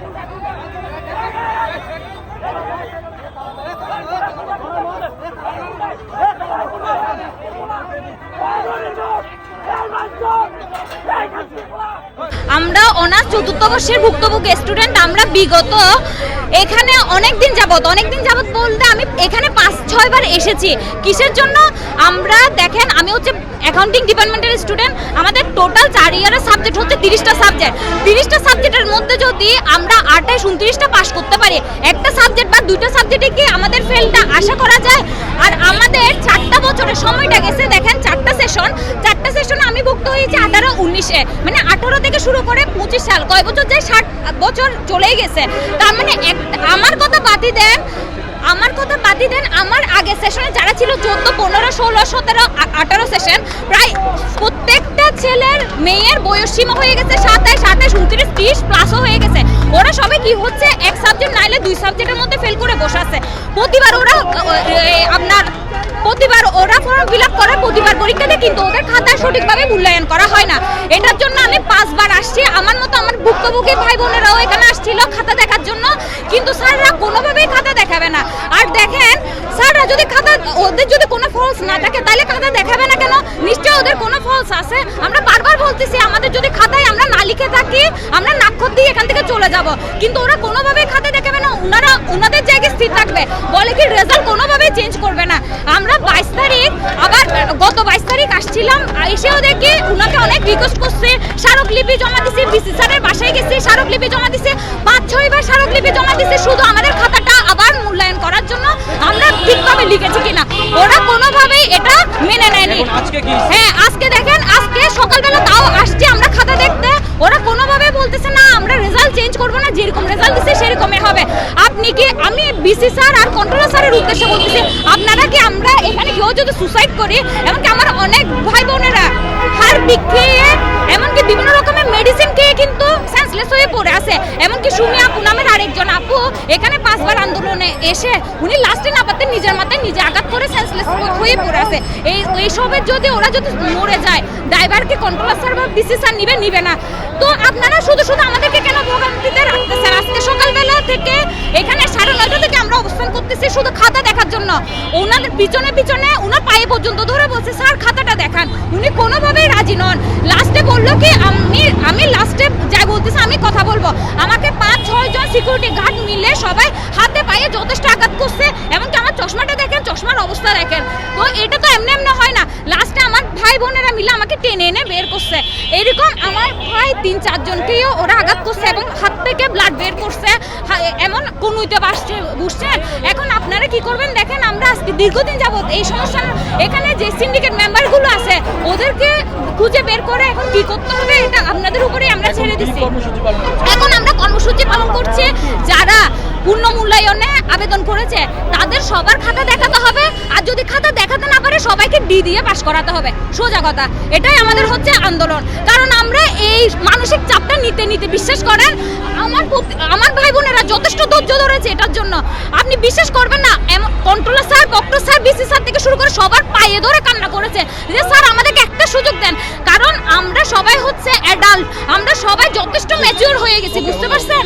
Thank you. চতুর্থ বর্ষের ভুক্তভোগী স্টুডেন্ট আমরা বিগত এখানে অনেক দিন যাবত অনেক দিন যাবত বলতে আমি এখানে পাঁচ ছয়বার এসেছি। কিসের জন্য? আমরা দেখেন, আমি হচ্ছে অ্যাকাউন্টিং ডিপার্টমেন্টের স্টুডেন্ট আমাদের টোটাল চার ইয়ারের সাবজেক্ট হচ্ছে তিরিশটা সাবজেক্ট তিরিশটা সাবজেক্টের মধ্যে যদি আমরা আঠাশ, উনত্রিশটা পাস করতে পারি, একটা সাবজেক্ট বা দুইটা সাবজেক্টে কি আমাদের ফেলটা আশা করা যায়? আর আমাদের চারটা বছরের সময়টা গেছে, দেখেন, চারটা সেশন চারটা সেশনে আমি ভুক্ত হয়েছি আঠারো, উনিশে। মানে আঠারো থেকে শুরু করে পঁচিশ সাল, কয় বছর যায়? ষাট বছর চলেই গেছে। তার মানে আমার কথা বাদই দেন, আমার কথা বাদই দেন, আমার আগে সেশনে যারা ছিল চোদ্দ, পনেরো, ষোলো, সতেরো আঠারো সেশন প্রায় প্রত্যেকটা ছেলের মেয়ের বয়স সীমা হয়ে গেছে সাতাশ আঠাশ উনত্রিশ, ত্রিশ প্লাসও হয়ে গেছে। ওরা সবাই কি হচ্ছে, এক সাবজেক্ট নাইলে দুই সাবজেক্টের মধ্যে ফেল করে বসে আছে। প্রতিবার ওরা আপনার, প্রতিবার ওরা ফর্ম ফিল আপ করে প্রতিবার পরীক্ষাতে কিন্তু খাতায় সঠিকভাবে মূল্যায়ন করা হয় না। এটার জন্য আমি পাঁচবার আসছি। আমার মতো আমার ভুক্তভোগী ভাই বোনেরাও এখানে আসছিল খাতা দেখার জন্য। কিন্তু স্যাররা কোনোভাবেই খাতা দেখাবে না। আর দেখেন, স্যাররা যদি খাতা, ওদের যদি কোনো ফলস না থাকে, তাহলে খাতা দেখাবে না কেন? নিশ্চয়ই ওদের কোনো ফলস আছে। আমরা বারবার বলতেছি, আমাদের যদি খাতায় আমরা না লিখে থাকি, আমরা নাক্ষর দিয়ে এখান থেকে চলে যাব। কিন্তু ওরা কোনোভাবেই খাতা দেখাবে না। ওনারা, ওনাদের জায়গায় স্থির থাকবে। বলে কি রেজাল্ট কোনোভাবেই চেঞ্জ করবে না। আমরা বাইশ তারিখ দেখি ওনাকে অনেক রিকোয়েস্ট করছে। স্মারকলিপি জমা দিছে, বিসি স্যারের বাসায় গেছে স্মারকলিপি জমা দিছে। পাঁচ ছয়বার স্মারকলিপি জমা দিছে, শুধু আমাদের ঠিকভাবে লিখেছি কিনা। ওরা কোনোভাবেই এটা মেনে নেয়নি? হ্যাঁ আজকে দেখেন আজকে সকালবেলা তাও আসছি আমরা খাতা দেখতে। ওরা কোনোভাবে বলতেছে না আমরা রেজাল্ট চেঞ্জ করব না যেরকম রেজাল্ট দিচ্ছে সেরকমই হবে। আপনি কি আমি বিসি স্যার আর কন্ট্রোলার স্যারের উদ্দেশ্যে বলতেছি আপনারা কি আমরা এখানে কেউ যদি সুসাইড করি এমনকি আমার অনেক ভাই বোনেরা হার বিক খেয়ে এমনকি বিভিন্ন রকমের মেডিসিন খেয়ে কিন্তু সেন্সলেস হয়ে পড়ে আছে। এমনকি সুমি আপু নামের আরেকজন আপু এখানে পাঁচবার আন্দোলনে এসে উনি লাস্টে না পারতে নিজের মাথায় নিজে আঘাত করে সেন্সলেস হয়ে পড়ে আছে। এই, এইসবের যদি ওরা যদি মরে যায় ড্রাইভারকে কন্ট্রোলার স্যার বা বিসি স্যার নিবে নিবে না। তো আপনারা শুধু শুধু আমাদেরকে কেন ভোগান্তিতে রাখতেছেন? আজকে সকালবেলা থেকে এখানে সাড়ে নয়টা থেকে আমরা অবস্থান করতেছি শুধু খাতা দেখার জন্য। ওনাদের পিছনে পিছনে, ওনার পায়ে পর্যন্ত ধরে বলছে, স্যার, খাতাটা দেখান। উনি কোনোভাবেই রাজি নন। লাস্টে বলল কি, আমি আমি লাস্টে যাই বলতেছি, আমি কথা বলব। আমাকে পাঁচ, ছয় জন সিকিউরিটি গার্ড মিলে সবাই হাতে, পায়ে যথেষ্ট আঘাত করছে, এমনকি চশমাটা দেখেন, চশমার অবস্থা দেখেন। তো এটা তো এমনি এমনি হয় না। লাস্টে আমার ভাই বোনেরা মিলে আমাকে টেনে এনে বের করছে। এরকম আমার ভাই তিন চারজনকেও ওরা আঘাত করছে এবং হাত থেকে ব্লাড বের করছে। এমন কনুইতে বাসছে বুঝছেন এখন আপনারা কি করবেন দেখেন, আমরা আজকে দীর্ঘদিন যাবত এই সমস্যা, এখানে যে সিন্ডিকেট মেম্বারগুলো আছে, ওদেরকে খুঁজে বের করে এখন কি করতে হবে, এটা আপনাদের উপরেই আমরা ছেড়ে দিচ্ছি। আবেদন করেছে, তাদের সবার খাতা দেখাতে হবে। আর যদি খাতা দেখাতে না পারে, সবাইকে ডি দিয়ে পাশ করাতে হবে। সোজা কথা, এটাই আমাদের হচ্ছে আন্দোলন। কারণ আমরা এই মানসিক চাপটা নিতে নিতে বিশ্বাস করেন, আমার আমার ভাই বোনেরা যথেষ্ট ধৈর্য ধরেছে এটার জন্য। আপনি বিশ্বাস করবেন না controller sir doctor sir B C sir থেকে শুরু করে সবার পায়ে ধরে কান্না করেছে যে, স্যার, আমাদেরকে একটা সুযোগ দেন। কারণ আমরা সবাই হচ্ছে অ্যাডাল্ট আমরা সবাই যথেষ্ট ম্যাচিওর হয়ে গেছি, বুঝতে পারছেন?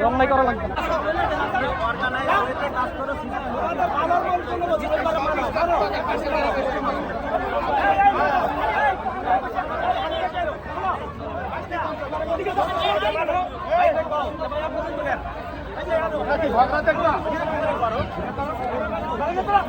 লম্বাই করা লাগবে না। এবার আমাদের সাথে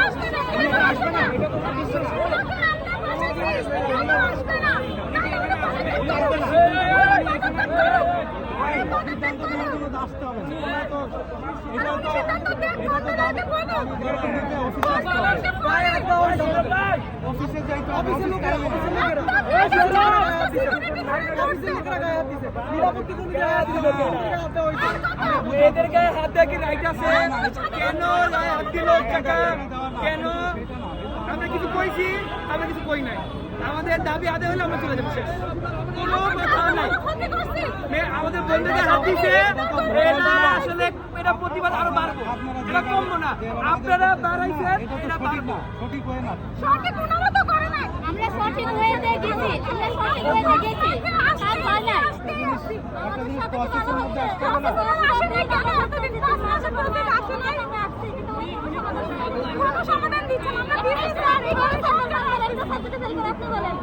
কেন গায়ে হাত কেন আমরা কিছু কইছি আমরা কিছু কই নাই আমাদের দাবি আদায় হলে আমরা চলে যাব শেষ কোনো কথা নাই আমাদের বন্ধুদের হাত দিছে। আসলে এটা প্রতিবাদ আরও বাড়বো। না আপনারা দাঁড়াইছেন এটা পারব সঠিক হয়ে না সঠিক অনুমত করে না আমরা সঠিক হয়ে দেখেছি আমরা সঠিক হয়ে দেখেছি আর ভালো না সমাধান দিচ্ছেন আমরা বিশেষ করে এই কথা সমাধান একটা সাবজেক্টে ফেল করে আপনি বলেন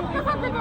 একটা সাবজেক্টে